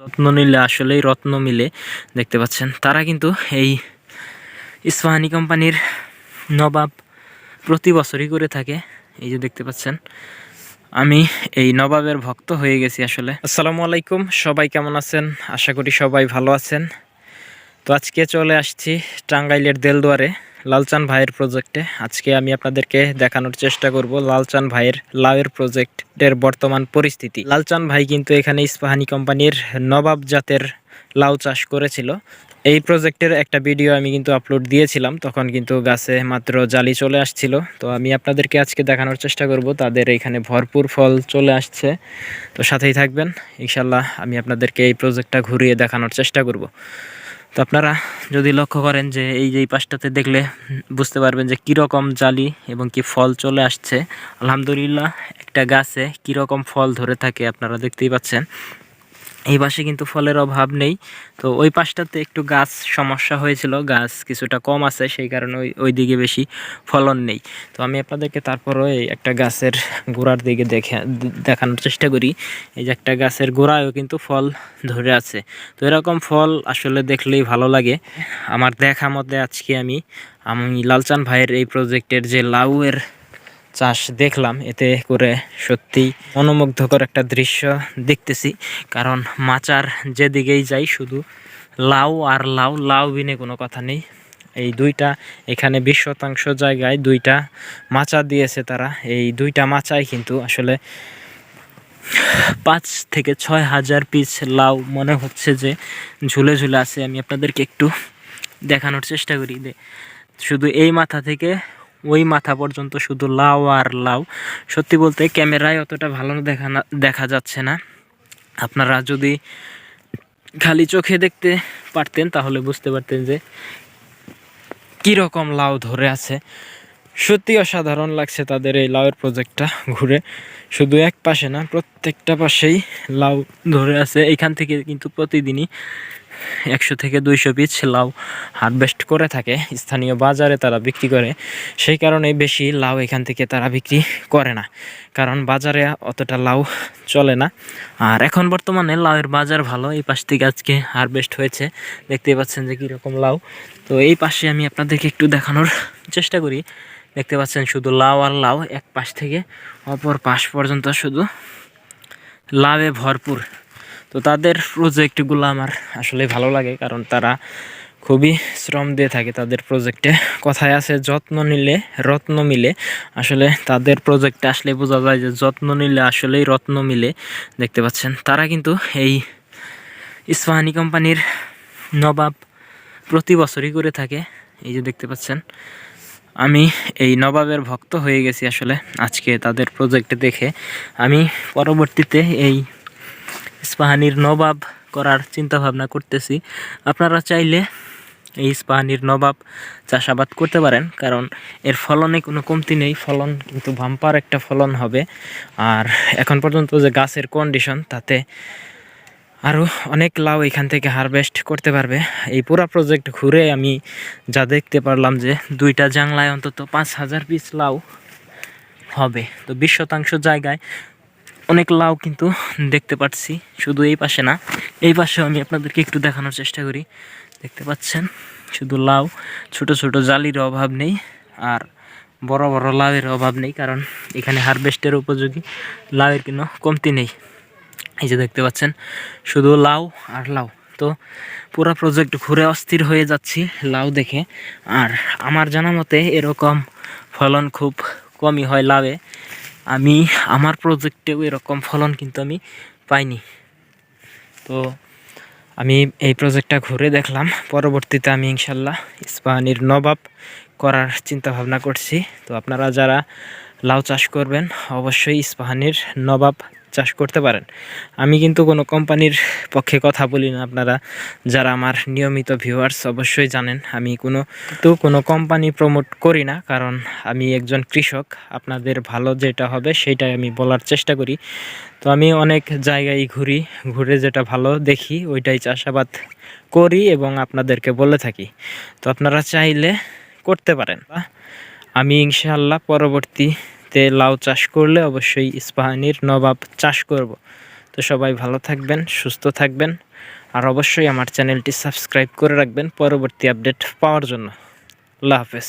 যত্ন নিলে আসলেই রত্ন মিলে, দেখতে পাচ্ছেন। তারা কিন্তু এই ইস্পাহানি কোম্পানির নবাব প্রতি বছরই করে থাকে। এই যে দেখতে পাচ্ছেন, আমি এই নবাবের ভক্ত হয়ে গেছি আসলে। আসসালামু আলাইকুম, সবাই কেমন আছেন? আশা করি সবাই ভালো আছেন। তো আজকে চলে আসছি টাঙ্গাইলের দেলদুয়ারে। লালচান ভাইয়ের প্রজেক্টে আজকে আমি আপনাদেরকে দেখানোর চেষ্টা করব লালচান ভাইয়ের লাউয়ের প্রজেক্টের বর্তমান পরিস্থিতি। লালচান ভাই কিন্তু এখানে ইস্পাহানি কোম্পানির নবাব জাতের লাউ চাষ করেছিল। এই প্রজেক্টের একটা ভিডিও আমি কিন্তু আপলোড দিয়েছিলাম, তখন কিন্তু গাছে মাত্র জালি চলে আসছিল। তো আমি আপনাদেরকে আজকে দেখানোর চেষ্টা করব, তাদের এখানে ভরপুর ফল চলে আসছে। তো সাথেই থাকবেন ইনশাল্লাহ আমি আপনাদেরকে এই প্রজেক্টটা ঘুরিয়ে দেখানোর চেষ্টা করব। তো আপনারা যদি লক্ষ্য করেন যে এই যে এই পাশটাতে দেখলে বুঝতে পারবেন যে কীরকম জালি এবং কি ফল চলে আসছে। আলহামদুলিল্লাহ, একটা গাছে কীরকম ফল ধরে থাকে আপনারা দেখতেই পাচ্ছেন। এই পাশে কিন্তু ফলের অভাব নেই। তো ওই পাশটাতে একটু গাছ সমস্যা হয়েছিল, গাছ কিছুটা কম আছে, সেই কারণে ওই ওই দিকে বেশি ফলন নেই। তো আমি আপনাদেরকে তারপরও এই একটা গাছের গোড়ার দিকে দেখে দেখানোর চেষ্টা করি। এই যে একটা গাছের গোড়ায়ও কিন্তু ফল ধরে আছে। তো এরকম ফল আসলে দেখলেই ভালো লাগে। আমার দেখা মতে আজকে আমি আমি লালচান ভাইয়ের এই প্রজেক্টের যে লাউয়ের চাষ দেখলাম, এতে করে সত্যিই মনোমুগ্ধকর একটা দৃশ্য দেখতেছি। কারণ মাচার যেদিকেই যাই, শুধু লাউ আর লাউ লাউ বিনে কোনো কথা নেই। এই দুইটা এখানে বিশ শতাংশ জায়গায় দুইটা মাচা দিয়েছে তারা। এই দুইটা মাচাই কিন্তু আসলে পাঁচ থেকে ছয় হাজার পিস লাউ মনে হচ্ছে যে ঝুলে ঝুলে আছে। আমি আপনাদেরকে একটু দেখানোর চেষ্টা করি শুধু এই মাথা থেকে ওই মাথা পর্যন্ত শুধু লাউ আর লাউ। সত্যি বলতে ক্যামেরায় অতটা ভালো দেখা না, দেখা যাচ্ছে না। আপনারা যদি খালি চোখে দেখতে পারতেন, তাহলে বুঝতে পারতেন যে কীরকম লাউ ধরে আছে। সত্যি অসাধারণ লাগছে তাদের এই লাউয়ের প্রজেক্টটা ঘুরে। শুধু এক পাশে না, প্রত্যেকটা পাশেই লাউ ধরে আছে। এখান থেকে কিন্তু প্রতিদিনই একশো থেকে দুইশো পিস লাউ হারভেস্ট করে থাকে। স্থানীয় বাজারে তারা বিক্রি করে। সেই কারণে বেশি লাউ এখান থেকে তারা বিক্রি করে না। কারণ বাজারে অতটা লাউ চলে না। আর এখন বর্তমানে লাউয়ের বাজার ভালো। এই পাশ থেকে আজকে হারভেস্ট হয়েছে। দেখতেই পাচ্ছেন যে কীরকম লাউ। তো এই পাশে আমি আপনাদেরকে একটু দেখানোর চেষ্টা করি। দেখতে পাচ্ছেন শুধু লাউ আর লাউ। এক পাশ থেকে অপর পাশ পর্যন্ত শুধু লাভে ভরপুর। তো তাদের প্রজেক্টগুলো আমার আসলে ভালো লাগে, কারণ তারা খুবই শ্রম দিয়ে থাকে তাদের প্রজেক্টে। কথায় আছে, যত্ন নিলে রত্ন মিলে। আসলে তাদের প্রজেক্টে আসলে বোঝা যায় যে যত্ন নিলে আসলেই রত্ন মিলে। দেখতে পাচ্ছেন, তারা কিন্তু এই ইস্পাহানি কোম্পানির নবাব প্রতি বছরই করে থাকে। এই যে দেখতে পাচ্ছেন, আমি এই নবাবের ভক্ত হয়ে গেছি আসলে আজকে তাদের প্রজেক্টে দেখে। আমি পরবর্তীতে এই ইস্পাহানির নবাব করার চিন্তা ভাবনা করতেছি। আপনারা চাইলে এই ইস্পাহানির নবাব চাষাবাদ করতে পারেন, কারণ এর ফলনে কোনো কমতি নেই। ফলন কিন্তু ভাম্পার একটা ফলন হবে। আর এখন পর্যন্ত যে গাছের কন্ডিশন তাতে আরও অনেক লাউ এখান থেকে হারভেস্ট করতে পারবে। এই পুরা প্রজেক্ট ঘুরে আমি যা দেখতে পারলাম যে দুইটা জাংলায় অন্তত পাঁচ হাজার পিস লাউ হবে। তো বিশ শতাংশ জায়গায় অনেক লাউ কিন্তু দেখতে পাচ্ছি, শুধু এই পাশে না। এই পাশেও আমি আপনাদেরকে একটু দেখানোর চেষ্টা করি। দেখতে পাচ্ছেন? শুধু লাউ, ছোট ছোট জালির অভাব নেই আর বড় বড় লাউয়ের অভাব নেই, কারণ এখানে হারভেস্টের উপযোগী লাউয়ের কোনো কমতি নেই। এই যে দেখতে পাচ্ছেন, শুধু লাউ আর লাউ। তো পুরো প্রজেক্ট ঘুরে অস্থির হয়ে যাচ্ছি লাউ দেখে। আর আমার জানা মতে এরকম ফলন খুব কমই হয় লাভে আমি আমার প্রজেক্টেও এরকম ফলন কিন্তু আমি পাইনি। তো আমি এই প্রজেক্টটা ঘুরে দেখলাম। পরবর্তীতে আমি ইনশাল্লাহ ইস্পাহানির নবাব করার চিন্তা ভাবনা করছি। তো আপনারা যারা লাউ চাষ করবেন, অবশ্যই ইস্পাহানির নবাব চাষ করতে পারেন। আমি কিন্তু কোনো কোম্পানির পক্ষে কথা বলি না। আপনারা যারা আমার নিয়মিত ভিউয়ার্স অবশ্যই জানেন, আমি কোনো তো কোনো কোম্পানি প্রমোট করি না। কারণ আমি একজন কৃষক, আপনাদের ভালো যেটা হবে সেটাই আমি বলার চেষ্টা করি। তো আমি অনেক জায়গায় ঘুরি, ঘুরে যেটা ভালো দেখি, ওইটাই চাষাবাদ করি এবং আপনাদেরকে বলে থাকি। তো আপনারা চাইলে করতে পারেন। আমি ইনশাআল্লাহ পরবর্তী তে লাউ চাষ করলে অবশ্যই ইস্পাহানির নবাব চাষ করব। তো সবাই ভালো থাকবেন, সুস্থ থাকবেন, আর অবশ্যই আমার চ্যানেলটি সাবস্ক্রাইব করে রাখবেন পরবর্তী আপডেট পাওয়ার জন্য। আল্লাহ হাফেজ।